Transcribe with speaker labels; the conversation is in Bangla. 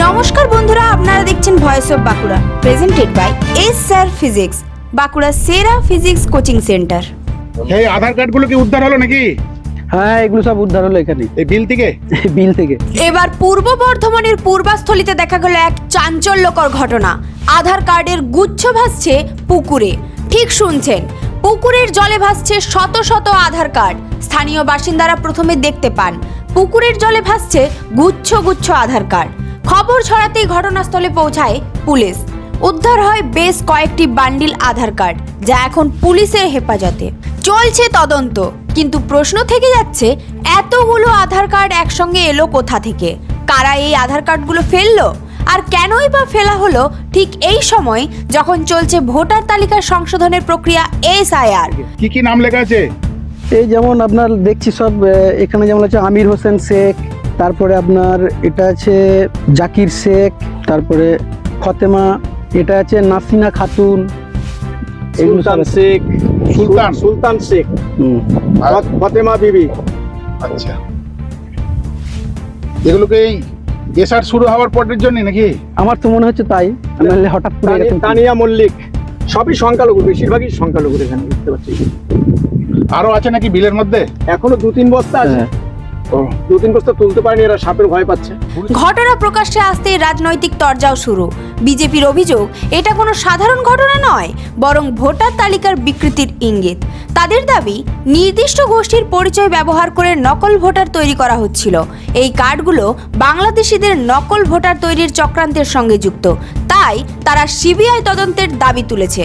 Speaker 1: নমস্কার বন্ধুরা আপনারা দেখছেন voice of Bankura presented by S sir physics Bankura সেরা ফিজিক্স কোচিং সেন্টার
Speaker 2: এই আধার কার্ডগুলো কি উদ্ধার হলো নাকি?
Speaker 3: হ্যাঁ এগুলো সব উদ্ধার হলো এখানে।
Speaker 2: এই বিল থেকে?
Speaker 3: বিল থেকে।
Speaker 1: এবার পূর্ব বর্ধমানের পূর্বাস্থলিতে দেখা গেল এক চাঞ্চল্যকর ঘটনা। আধার কার্ডের গুচ্ছ ভাসছে পুকুরে। ঠিক শুনছেন পুকুরের জলে ভাসছে শত শত আধার কার্ড। স্থানীয় বাসিন্দারা প্রথমে দেখতে পান পুকুরের জলে ভাসছে গুচ্ছ গুচ্ছ আধার কার্ড। খবর ছড়াতেই ঘটনাস্থলে পৌঁছায় পুলিশ। উদ্ধার হয় বেশ কয়েকটি বান্ডিল আধার কার্ড যা এখন পুলিশের হেফাজতে। চলছে তদন্ত কিন্তু প্রশ্ন থেকে যাচ্ছে এতগুলো আধার কার্ড একসঙ্গে এলো কোথা থেকে? কারা এই আধার কার্ডগুলো ফেলল? আর কেনই বা ফেলা হলো ঠিক এই সময় যখন চলছে ভোটার তালিকার সংশোধনের প্রক্রিয়া এসআইআর?
Speaker 2: কি কি নাম লেখা আছে?
Speaker 3: এই যেমন আপনার দেখছি সব এখানে যেমন আছে আমির হোসেন শেখ তারপরে আপনার এটা আছে জাকির শেখ তারপরে ফতেমা এটা আছে নাসিনা খাতুন
Speaker 4: সুলতান শেখ
Speaker 2: সুলতান।
Speaker 4: সুলতান। শেখ।
Speaker 2: আর-
Speaker 4: ফতেমা বিবি।
Speaker 2: আচ্ছা। এগুলোকে এই এসআর শুরু হওয়ার পরের জন্য নাকি?
Speaker 3: আমার তো মনে হচ্ছে তাই। নাহলে হঠাৎ করে
Speaker 4: তানিয়া মল্লিক। সবই সংখ্যালঘু বেশিরভাগই সংখ্যালঘু এখানে দেখতে পাচ্ছি
Speaker 2: আরও আছে নাকি বিলের মধ্যে?
Speaker 4: এখনও দু তিন বস্তা আছে।
Speaker 3: হ্যাঁ।
Speaker 4: দু তিন বস্তা তুলতে পারেনি, এরা সাপের ভয় পাচ্ছে।
Speaker 1: ঘটনা প্রকাশ্যে আসতেই রাজনৈতিক তরজাও শুরু। বিজেপির অভিযোগ, এটা কোনো সাধারণ ঘটনা নয়, বরং ভোটার তালিকার বিকৃতির ইঙ্গিত। তাদের দাবি, নির্দিষ্ট গোষ্ঠীর পরিচয় ব্যবহার করে নকল ভোটার তৈরি করা হচ্ছিল। এই কার্ডগুলো বাংলাদেশিদের নকল ভোটার তৈরির চক্রান্তের সঙ্গে যুক্ত। তাই তারা সিবিআই তদন্তের দাবি তুলেছে।